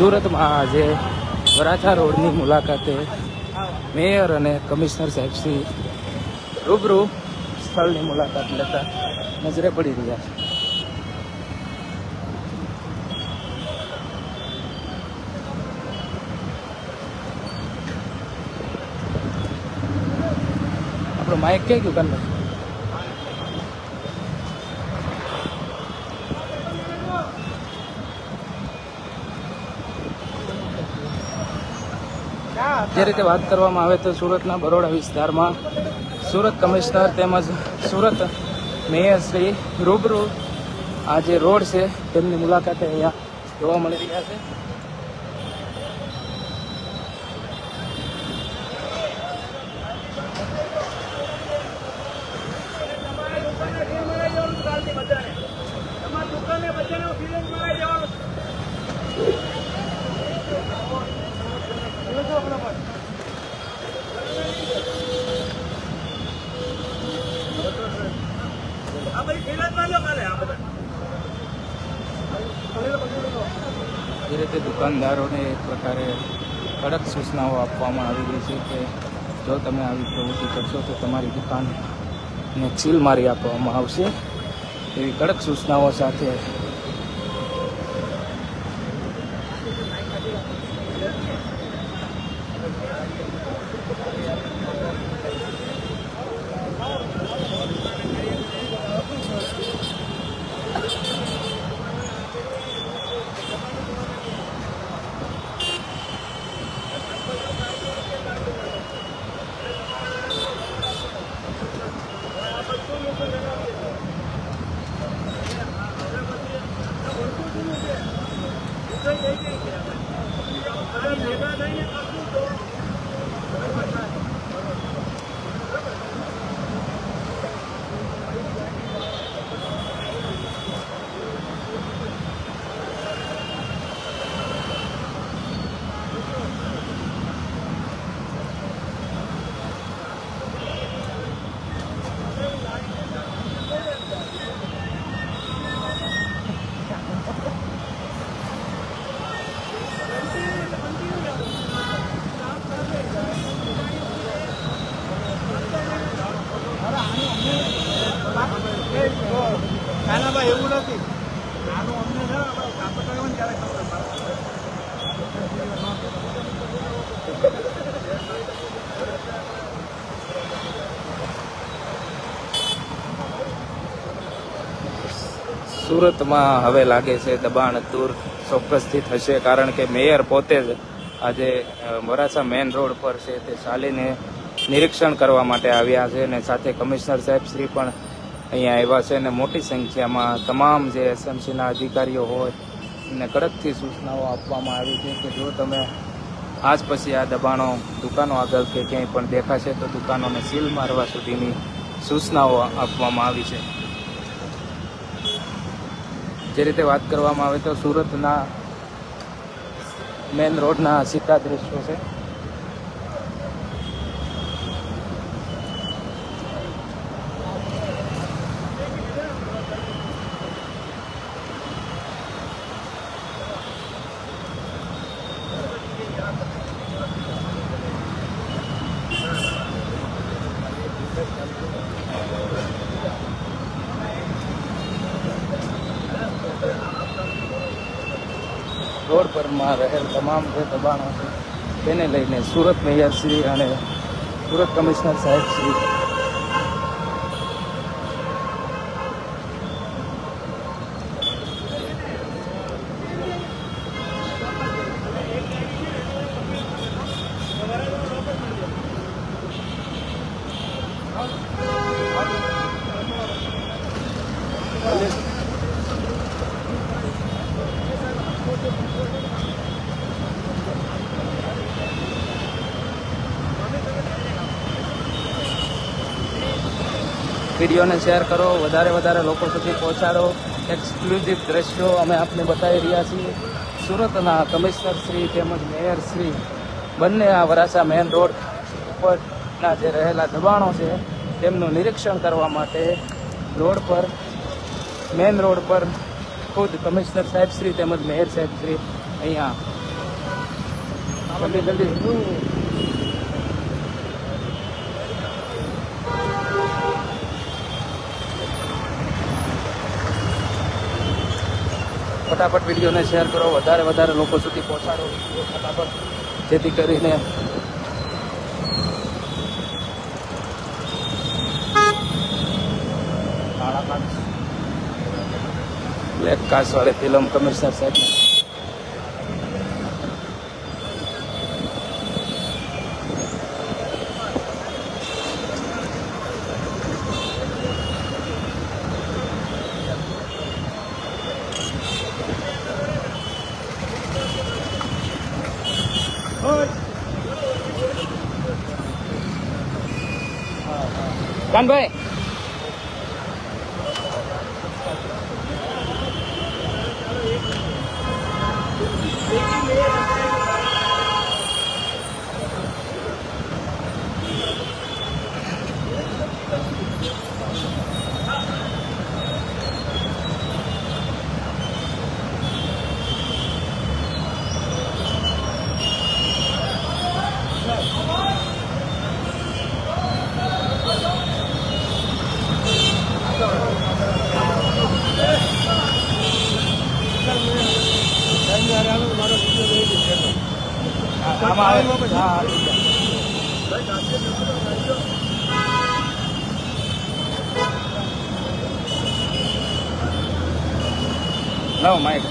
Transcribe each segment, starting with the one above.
સુરતમાં આજે વરાછા રોડની મુલાકાતે મેયર અને કમિશનર સાહેબ શ્રી રૂબરૂ સ્થળની મુલાકાત લેતા નજરે પડી રહ્યા છે. આપણો માઇક ક્યાં ગયું કાન જે રીતે વાત કરવામાં આવે તો સુરતના બરોડા વિસ્તારમાં સુરત કમિશનર તેમજ સુરત મેયરશ્રી રૂબરૂ આ જે રોડ છે, તેમની મુલાકાતે અહીંયા જોવા મળી રહ્યા છે એ રીતે દુકાનદારોને એક પ્રકારે કડક સૂચનાઓ આપવામાં આવી રહી છે કે જો તમે આવી પ્રવૃત્તિ કરશો તો તમારી દુકાનને સીલ મારી આપવામાં આવશે. એવી કડક સૂચનાઓ સાથે ભાઈ સુરતમાં હવે લાગે છે દબાણ દૂર ચોક્કસથી થશે, કારણ કે મેયર પોતે જ આજે મોરાસા મેન રોડ પર છે તે ચાલીને નિરીક્ષણ કરવા માટે આવ્યા છે અને સાથે કમિશનર સાહેબ શ્રી પણ અહીંયા આવ્યા છે અને મોટી સંખ્યામાં તમામ જે એસએમસીના અધિકારીઓ હોય એને કડકથી સૂચનાઓ આપવામાં આવી છે કે જો તમે આજ પછી આ દબાણો દુકાનો આગળ કે ક્યાંય પણ દેખાશે તો દુકાનોને સીલ મારવા સુધીની સૂચનાઓ આપવામાં આવી છે. જે રીતે વાત કરવામાં આવે તો સુરતના મેન રોડના સીધા દ્રશ્યો છે રોડ પરમાં રહેલ તમામ જે દબાણો છે તેને લઈને સુરત મેયર શ્રી અને સુરત કમિશનર સાહેબ શ્રી વિડીયોને શેર કરો, વધારે વધારે લોકો સુધી પહોંચાડો એક્સક્લુઝિવ દ્રશ્યો અમે આપને બતાવી રહ્યા છીએ. સુરતના કમિશનર શ્રી તેમજ મેયર શ્રી બંને આ વરાછા મેન રોડ ઉપરના જે રહેલા દબાણો છે, તેમનું નિરીક્ષણ કરવા માટે રોડ પર મેન રોડ પર ખુદ કમિશનર સાહેબ શ્રી તેમજ મેયર સાહેબ શ્રી અહીંયા. જલ્દી જલ્દી. ફટાફટ વિડીયોને શેર કરો. વધારે વધારે લોકો સુધી પહોંચાડો. વીડિયો ફટાફટ. જેથી કરીને બ્લેક કાસ વાળી ફિલ્મ કમિશનર સાહેબ કાનભાઈ આમાં આવે હા લાવો માઈક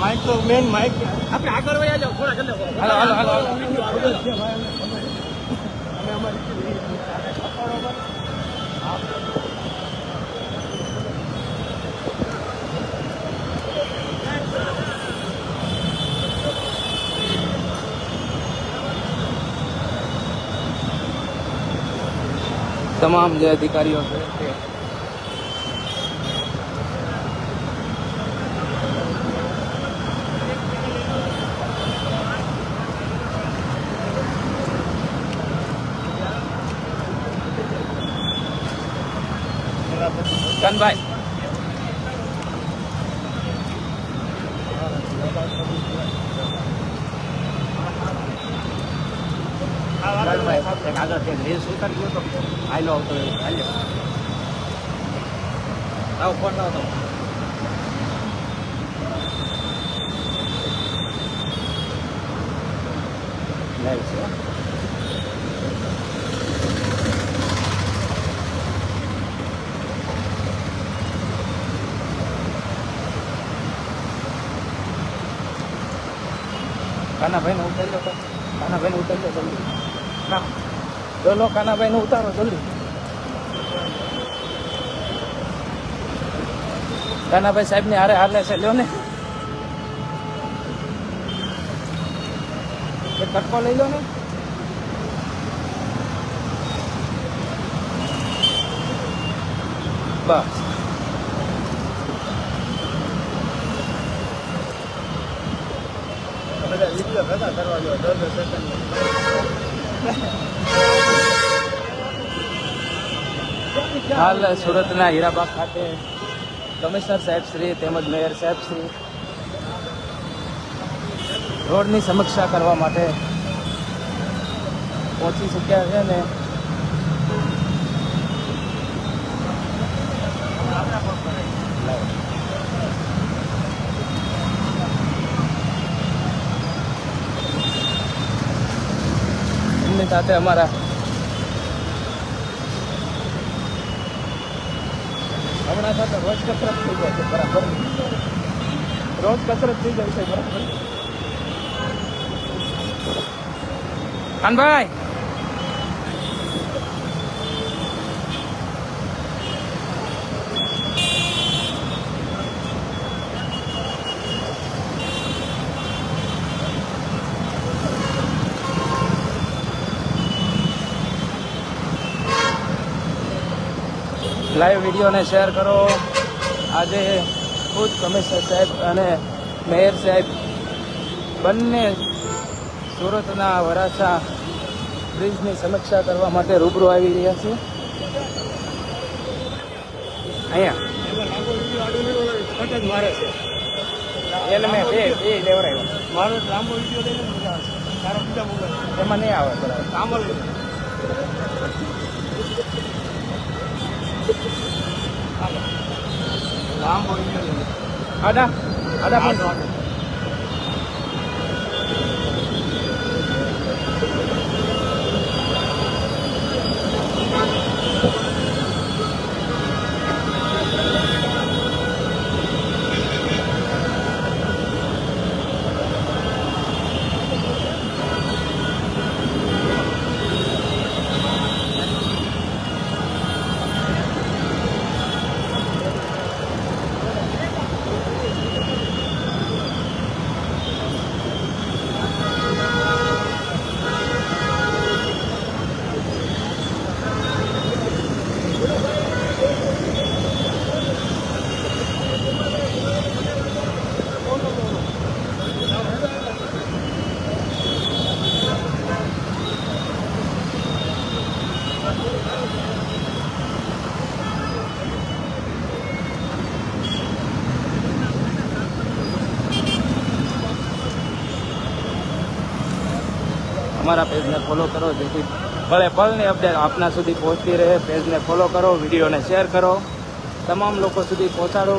માઇક તો મેન માઇક આપણે આગળ વયા જાઓ થોડા હાલો હાલો હાલો હાલો. અમે અમારી તમામ જે અધિકારીઓ છે તે કાનભાઈ આગળ છે રેસ ઉતારી ગયો તો હાલો આવતો હાલ્યો આવો ફોન લાવો તો લાઈવ છે કાનાભાઈ ને ઉતારી લો કાનાભાઈ ને ઉતારી લો જલ્દી ના ચલો કાનાભાઈને ઉતારો જલ્દી. કાનાભાઈ સાહેબ ને હારે હાલે છે, લ્યો ને. કટકો લઈ લો ને. બસ બધા વીડિયો ભેગા કરવા જો દસ દસ સેકન્ડ હાલ સુરતના હીરાબાગ ખાતે કમિશનર સાહેબ શ્રી તેમજ મેયર સાહેબ શ્રી રોડની સમીક્ષા કરવા માટે પહોંચી ચૂક્યા છે ને એમની સાથે અમારા હમણાં સાથે રોજ કસરત થઈ જાય છે, બરાબર? રોજ કસરત થઈ જાય છે, બરાબર? કાનભાઈ! લાઈવ વિડીયોને શેર કરો. આજે ખુદ કમિશનર સાહેબ અને મેયર સાહેબ બંને સુરતના વરાછા બ્રિજની સમીક્ષા કરવા માટે રૂબરૂ આવી રહ્યા છે અહીંયા. મારે છે એને મેં બે બે લેવડાવ્યો. મારો લાંબો વીડિયો લઈને મજા આવશે તારો બીજા મોબાઈલ. એમાં નહીં આવે બરાબર. લાંબો લાંબો વીડિયો લઈ લે. અમારા પેજને ફોલો કરો જેથી પળે પળની અપડેટ આપના સુધી પહોંચતી રહે પેજને ફોલો કરો વિડીયોને શેર કરો. તમામ લોકો સુધી પહોંચાડો.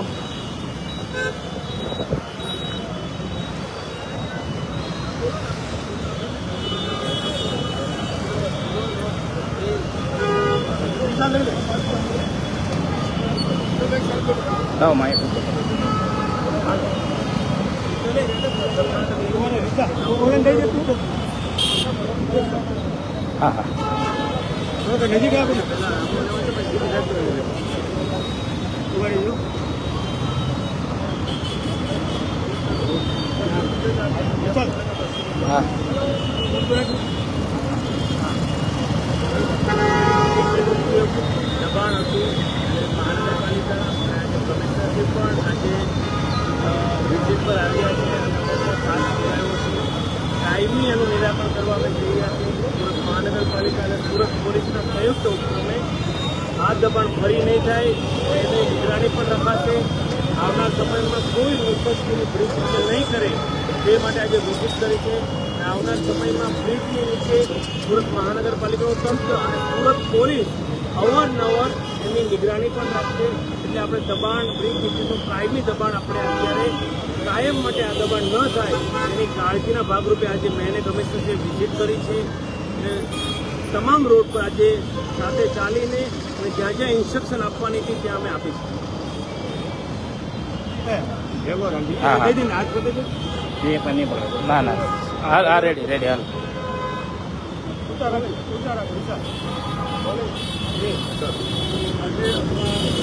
લાવો રીચા, ઓળંગ થઈ જતું? હા હા નજીક આપો. હા દબાણ હતું મહાનગરપાલિકા અને આજે કમિશનરશ્રી પણ આજે વિઝિટ પર આવ્યા છે અને અમને ખાસ કહેવાયો છે કાયમી એનું નિરાકરણ કરવા અમે જઈ રહ્યા સુરત મહાનગરપાલિકા અને સુરત પોલીસના સંયુક્ત ઉપક્રમે આ દબાણ ફરી નહીં થાય, એની નિગરાણી પણ રખાશે. આવનાર સમયમાં કોઈ મુખસ્તીની બ્રિજ નીચે નહીં કરે, તે માટે આજે વિઝિટ કરી છે. અને આવનાર સમયમાં બ્રિજની નીચે સુરત મહાનગરપાલિકાનું તંત્ર અને સુરત પોલીસ અવારનવાર એની નિગરાણી પણ રાખશે. એટલે આપણે દબાણ બ્રિક નીચેનું કાયમી દબાણ આપણે અત્યારે કાયમ માટે આ દબાણ ન થાય એની કાળજીના ભાગરૂપે આજે મેં અને કમિશનરશ્રીએ વિઝિટ કરી છે. અને તમામ રોડ પર આજે સાથે ચાલીને અને જ્યાં જ્યાં ઇન્સ્ટ્રક્શન આપવાની હતી ત્યાં અમે આપી છે. હા, હા. દઈ દઈને હાથ પકડી દે. એ પણ નહીં પડે ના ના. હા રેડી રેડી હાલ. ઉતાર ઉતાર. આજે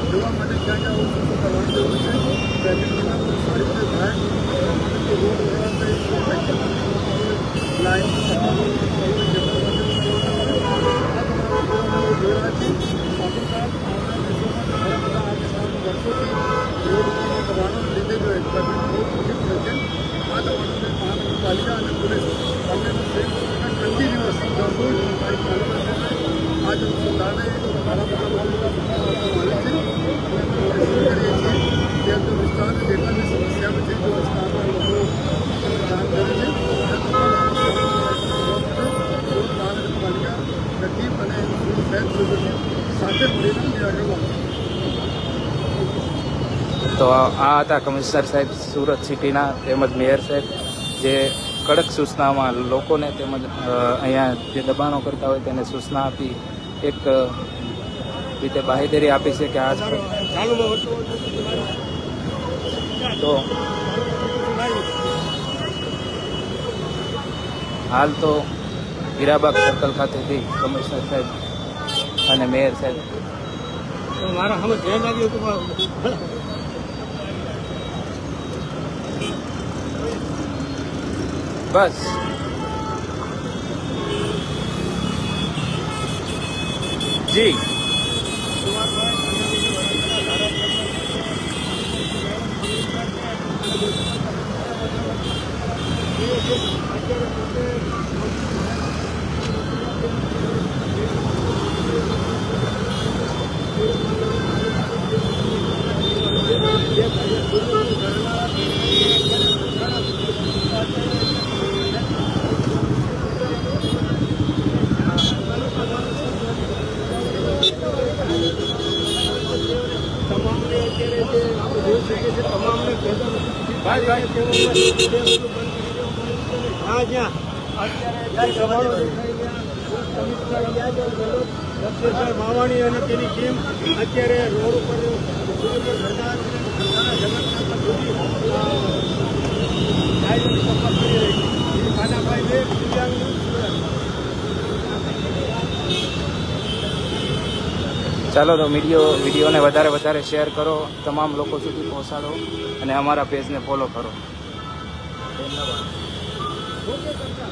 છે અને અમે બધા અમારી ટીમ સાથે મળીએ છીએ જોવા માટે ક્યાં ક્યાં વસ્તુ કરવાની જરૂર છે ટ્રાફિક નિયમો સારી રીતે થાય કે રોડ વ્યવહાર થાય લાઈન પાલિકા અને પોલીસ બંનેનું કન્ટિન્યુઅસ દરરોજ આજ સરકારને ઘણા બધા લોકો વિસ્તારની જેટલા બી સમસ્યાઓ છે જો વિસ્તારના લોકો જાણ કરે છે મહાનગરપાલિકા નજીક અને શહેર સાથે મળીને નિરાકરણ લાવશે તો આ હતા કમિશનર સાહેબ સુરત સિટીના તેમજ મેયર સાહેબ, જે કડક સૂચનામાં લોકોને તેમજ અહીંયા જે દબાણો કરતા હોય તેને સૂચના આપી, એક રીતે બાહેધરી આપી છે કે આ તો હાલ તો હીરાબાગ સર્કલ ખાતેથી કમિશનર સાહેબ અને મેયર સાહેબ મારા હવે ધ્યાન લાગ્યું હતું બસ જી તમામને અત્યારે જે આપણે જોઈ શકીએ છીએ તમામને ભાઈ ભાઈ કેવું છે, તે બધું બંધ કરી દેવું પડે. હા જ્યાં અત્યારે જે સવાલો દેખાઈ ગયા, કમિશનર ગયા છે, પેલો દક્ષેશભાઈ માવાણી અને તેની ટીમ અત્યારે રોડ ઉપર ખાનાભાઈ બે દિવ્યાંગ ચાલો તો વીડિયો, વિડીયોને વધારે વધારે શેર કરો, તમામ લોકો સુધી પહોંચાડો અને અમારા પેજને ફોલો કરો. ધન્યવાદ.